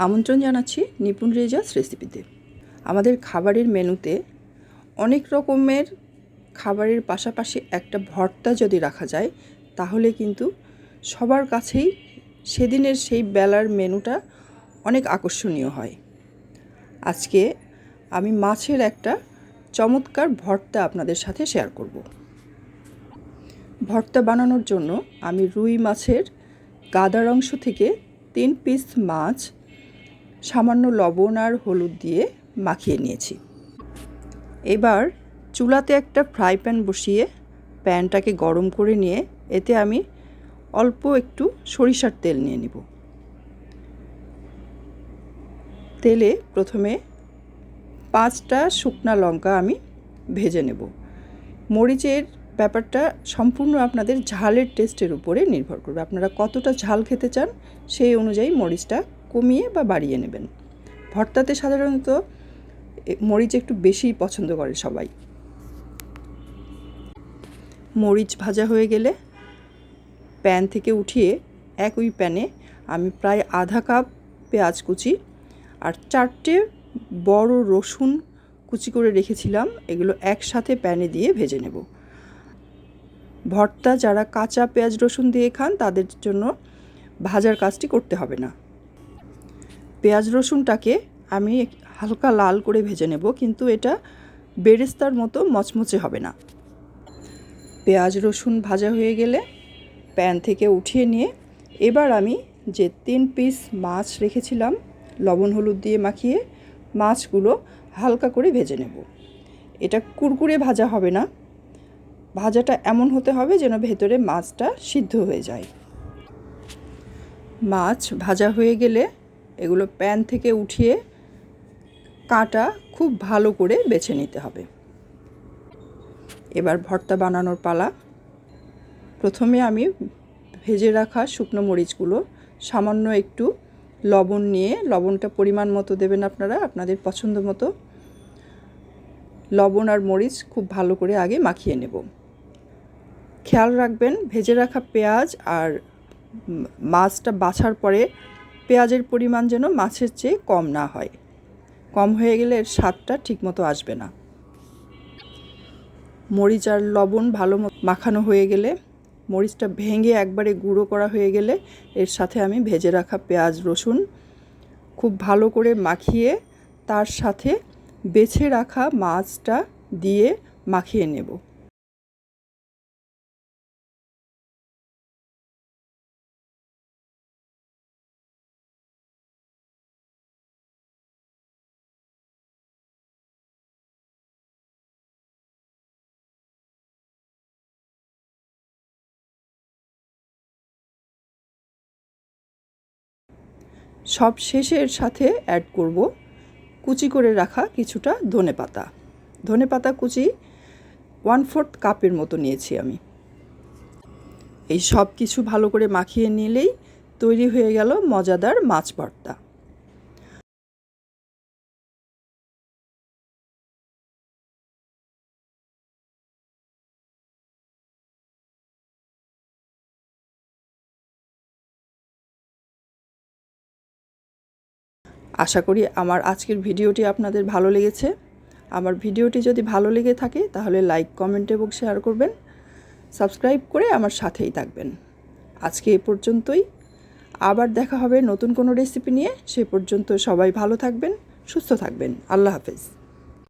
আমন্ত্রণ জানাচ্ছি নিপুণ রেজাস রেসিপিতে আমাদের খাবারের মেনুতে অনেক রকমের খাবারের পাশাপাশি একটা ভর্তা যদি রাখা যায়, তাহলে কিন্তু সবার কাছেই সেদিনের সেই বেলার মেনুটা অনেক আকর্ষণীয় হয়। আজকে আমি মাছের একটা চমৎকার ভর্তা আপনাদের সাথে শেয়ার করব। ভর্তা বানানোর জন্য আমি রুই মাছের গাদার অংশ থেকে তিন পিস মাছ সামান্য লবণ আর হলুদ দিয়ে মাখিয়ে নিয়েছি। এবার চুলাতে একটা ফ্রাই প্যান বসিয়ে প্যানটাকে গরম করে নিয়ে এতে আমি অল্প একটু সরিষার তেল নিয়ে নিব। তেলে প্রথমে পাঁচটা শুকনা লঙ্কা আমি ভেজে নেব। মরিচের ব্যাপারটা সম্পূর্ণ আপনাদের ঝালের টেস্টের উপরে নির্ভর করবে। আপনারা কতটা ঝাল খেতে চান সেই অনুযায়ী মরিচটা কমিয়ে বা বাড়িয়ে নেবেন। ভর্তাতে সাধারণত মরিচ একটু বেশিই পছন্দ করে সবাই। মরিচ ভাজা হয়ে গেলে প্যান থেকে উঠিয়ে একই প্যানে আমি প্রায় আধা কাপ পেঁয়াজ কুচি আর চারটে বড় রসুন কুচি করে রেখেছিলাম, এগুলো একসাথে প্যানে দিয়ে ভেজে নেব। ভর্তা যারা কাঁচা পেঁয়াজ রসুন দিয়ে খান, তাদের জন্য ভাজার কাজটি করতে হবে না। পেঁয়াজ রসুনটাকে আমি হালকা লাল করে ভেজে নেব, কিন্তু এটা বেরেস্তার মতো মচমচে হবে না। পেঁয়াজ রসুন ভাজা হয়ে গেলে প্যান থেকে উঠিয়ে নিয়ে এবার আমি যে তিন পিস মাছ রেখেছিলাম, লবণ হলুদ দিয়ে মাখিয়ে মাছগুলো হালকা করে ভেজে নেব। এটা কুরকুরে ভাজা হবে না। ভাজাটা এমন হতে হবে যেন ভেতরে মাছটা সিদ্ধ হয়ে যায়। মাছ ভাজা হয়ে গেলে এগুলো প্যান থেকে উঠিয়ে কাটা খুব ভালো করে বেছে নিতে হবে। এবার ভর্তা বানানোর পালা। প্রথমে আমি ভেজে রাখা শুকনো মরিচগুলো, সামান্য একটু লবণ নিয়ে, লবণটা পরিমাণ মতো দেবেন আপনারা, আপনাদের পছন্দ মতো। লবণ আর মরিচ খুব ভালো করে আগে মাখিয়ে নেব। খেয়াল রাখবেন, ভেজে রাখা পেঁয়াজ আর মাছটা বাছার পরে পেঁয়াজের পরিমাণ যেন মাছের চেয়ে কম না হয়। কম হয়ে গেলে এর স্বাদটা ঠিকমতো আসবে না। মরিচ আর লবণ ভালো মাখানো হয়ে গেলে, মরিচটা ভেঙে একবারে গুঁড়ো করা হয়ে গেলে এর সাথে আমি ভেজে রাখা পেঁয়াজ, রসুন খুব ভালো করে মাখিয়ে তার সাথে বেছে রাখা মাছটা দিয়ে মাখিয়ে নেব। সব শেষের সাথে অ্যাড করব। কুচি করে রাখা কিছুটা ধনে পাতা। ধনে পাতা কুচি ওয়ান ফোর্থ কাপের মতো নিয়েছি আমি। এই সব কিছু ভালো করে মাখিয়ে নিলেই তৈরি হয়ে গেল মজাদার মাছ ভর্তা। আশা করি আমার আজকের ভিডিওটি আপনাদের ভালো লেগেছে। আমার ভিডিওটি যদি ভালো লেগে থাকে, তাহলে লাইক, কমেন্ট এবং শেয়ার করবেন। সাবস্ক্রাইব করে আমার সাথেই থাকবেন। আজকে এ পর্যন্তই। আবার দেখা হবে নতুন কোনো রেসিপি নিয়ে। সে পর্যন্ত সবাই ভালো থাকবেন, সুস্থ থাকবেন। আল্লাহ হাফেজ।